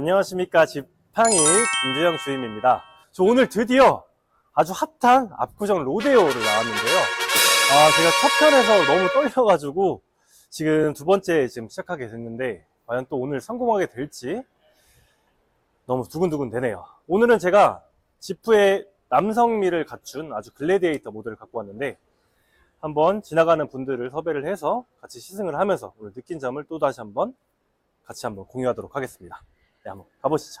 안녕하십니까 지팡이 김재영 주임입니다. 저 오늘 드디어 아주 핫한 압구정 로데오를 나왔는데요. 아 제가 첫 편에서 너무 떨려가지고 지금 두 번째 지금 시작하게 됐는데 과연 또 오늘 성공하게 될지 너무 두근두근 되네요. 오늘은 제가 지프의 남성미를 갖춘 아주 글래디에이터 모델을 갖고 왔는데 한번 지나가는 분들을 섭외를 해서 같이 시승을 하면서 오늘 느낀 점을 또 다시 한번 같이 한번 공유하도록 하겠습니다. 네, 한번 가보시죠.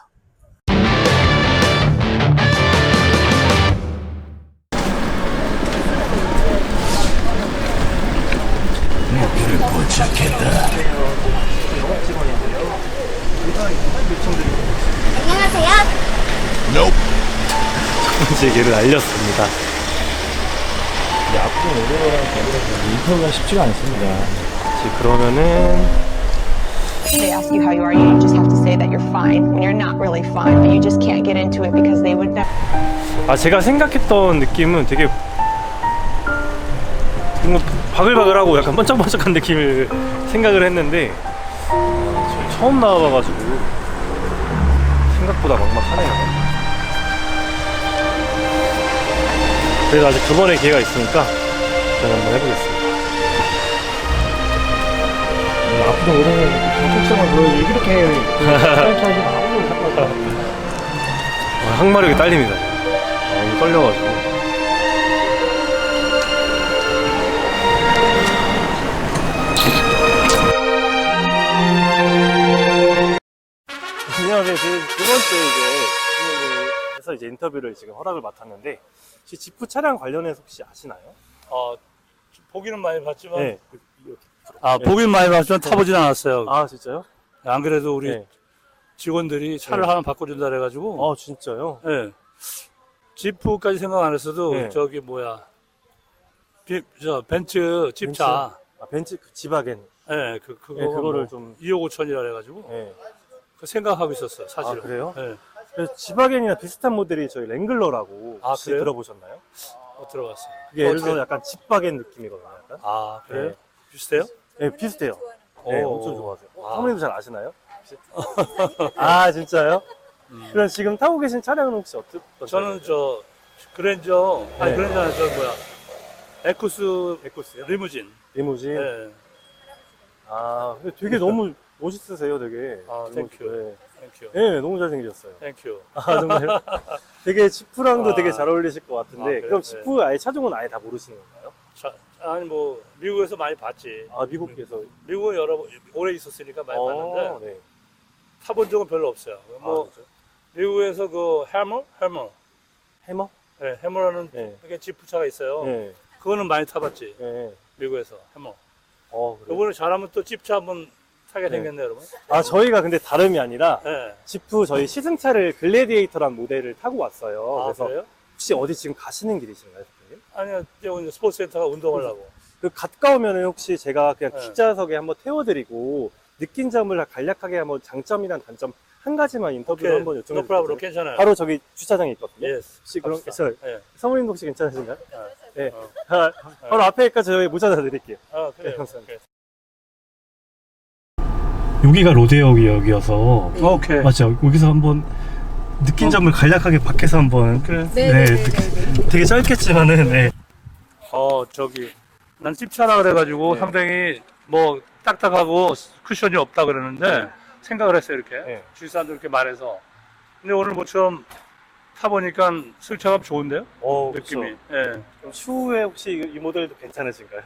안녕하세요. 이제 얘를 알렸습니다. 앞으로 오래오래 인터뷰가 쉽지가 않습니다. 이제 그러면은 They ask you how you are, you just have to say that you're fine when you're not really fine, but you just can't get into it because they would never. 아 제가 생각했던 느낌은 되게 뭔가 바글바글하고 약간 번쩍번쩍한 느낌을 생각을 했는데 어, 저 처음 나와봐가지고 생각보다 막막하네요. 그래도 아직 두 번의 기회가 있으니까 저는 한번 해보겠습니다. 앞으로 오래 정체성을 보여주고 이렇게 프랜차이즈 아무도 상관없어. 아, 항마력이 딸립니다. 아, 너무 떨려가지고. 안녕하세요. 저두 번째 이제 에서 이제 인터뷰를 지금 허락을 맡았는데 혹시 지프 차량 관련해서 혹시 아시나요? 어, 보기는 많이 봤지만 네. 아 네. 보기는 많이 봤지만 타보진 않았어요. 아 진짜요? 안 그래도 우리 네. 직원들이 차를 네. 하나 바꿔준다 그래가지고 아 진짜요? 예. 지프까지 생각 안 했어도 네. 저기 뭐야 비, 저 벤츠 집차 아 벤츠 그 지바겐. 예, 그 그거 네, 그거를 뭐 좀. 2억 5천이라 그래가지고 네. 그 생각하고 있었어요 사실은. 아, 그래요? 예. 그래서 지바겐이나 비슷한 모델이 저희 랭글러라고 아, 혹시 그래요? 들어보셨나요? 어, 들어갔어요. 이게 예를 들어 약간 집바겐 느낌이거든요. 약간. 아 그래요? 네. 비슷해요? 네, 비슷해요. 네, 오. 엄청 좋아하세요. 아. 사모님도 잘 아시나요? 아, 진짜요? 그럼 지금 타고 계신 차량은 혹시 어떤? 음. 저는 저 그랜저 아니 네. 그랜저 아니 저 뭐야 에쿠스 에코스요? 리무진. 리무진. 예. 아, 근데 되게 너무 멋있으세요, 되게. 아, 리무진. 땡큐. 네. 땡큐. 네, 너무 잘생기셨어요. 땡큐. 아, 정말요? 되게 지프랑도 아. 되게 잘 어울리실 것 같은데, 아, 그래요? 그럼 지프 아예 차종은 아예 다 모르시는 건가요? 자, 아니 뭐 미국에서 많이 봤지. 아, 미국에서. 미국은 여러 번 오래 있었으니까 많이 봤는데 네. 타본 적은 별로 없어요. 뭐 아, 그죠? 미국에서 그 해머, 해머, 해머? 네, 해머라는 네. 그게 지프차가 있어요. 네. 그거는 많이 타봤지. 네. 미국에서 해머. 어, 그래요? 이번에 잘하면 또 집차 한번 타게 네. 생겼네, 여러분. 아, 저희가 근데 다름이 아니라, 네. 지프 저희 시승차를 글래디에이터란 모델을 타고 왔어요. 아, 그래서 그래요? 혹시 어디 지금 가시는 길이신가요, 아니요, 이제 오늘 스포츠센터가 운동하려고. 그 가까우면은 혹시 제가 그냥 네. 기자석에 한번 태워드리고 느낀 점을 간략하게 한번 장점이랑 단점 한 가지만 인터뷰를 오케이, 한번 요청해 no 주세요. 괜찮아요. 바로 저기 주차장에 있거든요. 예스. 혹시 그럼. 저 예. 사모님도 혹시 괜찮으신가요? 네. 어. 아, 바로 앞에까지 저희 모자 드릴게요. 아, 그래요. 네, 감사합니다. 오케이. 여기가 로데오 역이어서 오케이. 맞죠? 여기서 한번 느낀 점을 간략하게 밖에서 한번 그래. 네, 되게 짧겠지만은 네. 어, 저기, 난 집차라 그래가지고 네. 상당히 뭐 딱딱하고 쿠션이 없다 그러는데 생각을 했어요, 이렇게. 네. 주위 사람들 이렇게 말해서. 근데 오늘 모처럼 타보니까 승차감 좋은데요? 어, 느낌이. 예. 그럼 추후에 혹시 이 모델도 괜찮으신가요?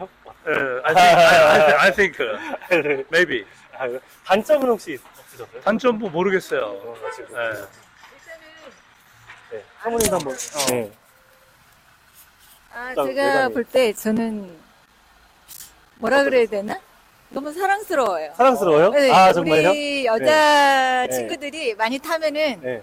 예. I think, I, I think, maybe. 아, 단점은 혹시 없으셨어요? 단점 뭐 모르겠어요. 어. 예. 네. 사모님도 한번. 네. 아, 제가 외관이. 볼 때 저는 뭐라 그래야 되나? 너무 사랑스러워요. 사랑스러워요? 네, 아, 정말요? 우리 여자 네. 친구들이 많이 타면은 네.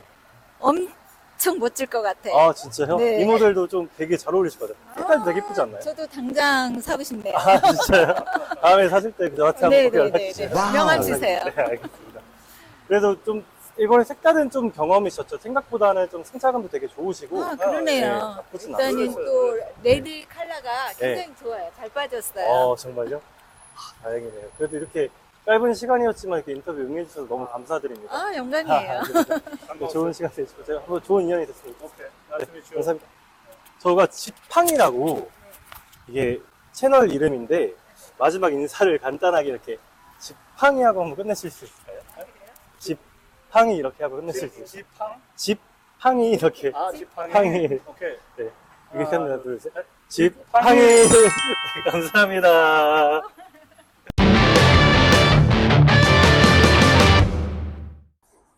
엄청 멋질 것 같아요. 아, 진짜요? 네. 이 모델도 좀 되게 잘 어울리실 것 같아요. 색깔도 되게 예쁘지 않나요? 저도 당장 사고 싶네요. 아, 진짜요? 다음에 사실 때 저한테 한번 꼭 연락 네네네. 주세요. 명함 주세요. 네, 알겠습니다. 그래도 좀, 이번에 색다른 좀 경험이셨죠? 생각보다는 좀 승차감도 되게 좋으시고. 아, 그러네요. 나쁘진 않아요. 일단은 또 레드 컬러가 네. 굉장히 좋아요. 잘 빠졌어요. 어, 정말요? 아, 다행이네요. 그래도 이렇게 짧은 시간이었지만 이렇게 인터뷰 응해주셔서 너무 감사드립니다. 아, 영광이에요. 네, 좋은 시간 되시고 제가 한번 좋은 인연이 됐습니다. 오케이. 나이스 미 감사합니다. 저가 지팡이라고 이게 채널 이름인데 마지막 인사를 간단하게 이렇게 지팡이하고 한번 끝내실 수 있을까요? 지 팡이 이렇게 하고 끝내실 수 있을까요? 지팡? 지팡이 이렇게 아, 지팡이. 팡이. 오케이. 이렇게 아, 하나 둘 셋. 지팡이. 지팡이 네, 감사합니다.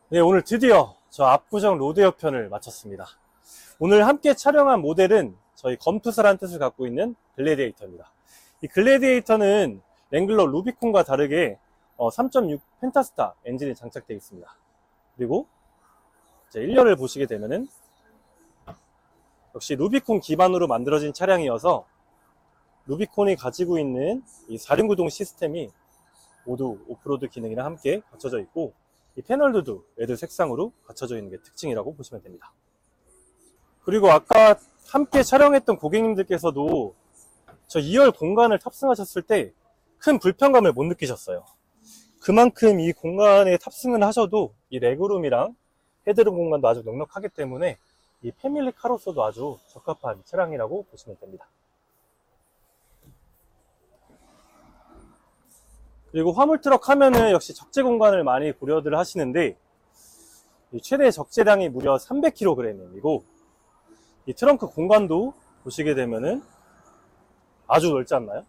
네 오늘 드디어 저 압구정 로데오 편을 마쳤습니다. 오늘 함께 촬영한 모델은 저희 검투사라는 뜻을 갖고 있는 글래디에이터입니다. 이 글래디에이터는 랭글러 루비콘과 다르게 3.6 펜타스타 엔진이 장착되어 있습니다. 그리고 이제 1열을 보시게 되면은 역시 루비콘 기반으로 만들어진 차량이어서 루비콘이 가지고 있는 이 4륜구동 시스템이 모두 오프로드 기능이랑 함께 갖춰져 있고 이 패널들도 레드 색상으로 갖춰져 있는 게 특징이라고 보시면 됩니다. 그리고 아까 함께 촬영했던 고객님들께서도 저 2열 공간을 탑승하셨을 때 큰 불편감을 못 느끼셨어요. 그만큼 이 공간에 탑승을 하셔도 이 레그룸이랑 헤드룸 공간도 아주 넉넉하기 때문에 이 패밀리 카로서도 아주 적합한 차량이라고 보시면 됩니다. 그리고 화물트럭 하면은 역시 적재 공간을 많이 고려들 하시는데 이 최대 적재량이 무려 300kg이고 이 트렁크 공간도 보시게 되면은 아주 넓지 않나요?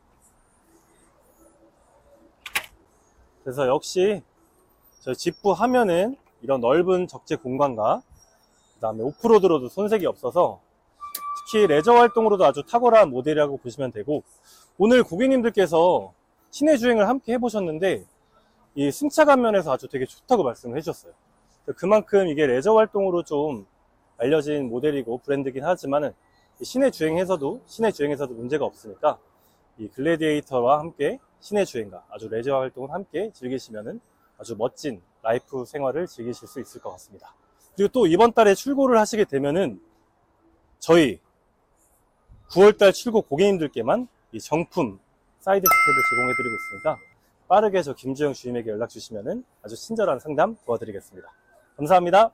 그래서 역시 저희 직부 하면은 이런 넓은 적재 공간과 그 다음에 오프로드로도 손색이 없어서 특히 레저 활동으로도 아주 탁월한 모델이라고 보시면 되고 오늘 고객님들께서 시내 주행을 함께 해보셨는데 이 승차감 면에서 아주 되게 좋다고 말씀을 해주셨어요. 그만큼 이게 레저 활동으로 좀 알려진 모델이고 브랜드긴 하지만은 이 시내 주행에서도 시내 주행에서도 문제가 없으니까 이 글래디에이터와 함께 시내 주행과 아주 레저 활동을 함께 즐기시면은 아주 멋진 라이프 생활을 즐기실 수 있을 것 같습니다. 그리고 또 이번 달에 출고를 하시게 되면은 저희 9월달 출고 고객님들께만 이 정품 사이드 스텝을 제공해드리고 있으니까 빠르게 저 김주영 주임에게 연락 주시면은 아주 친절한 상담 도와드리겠습니다. 감사합니다.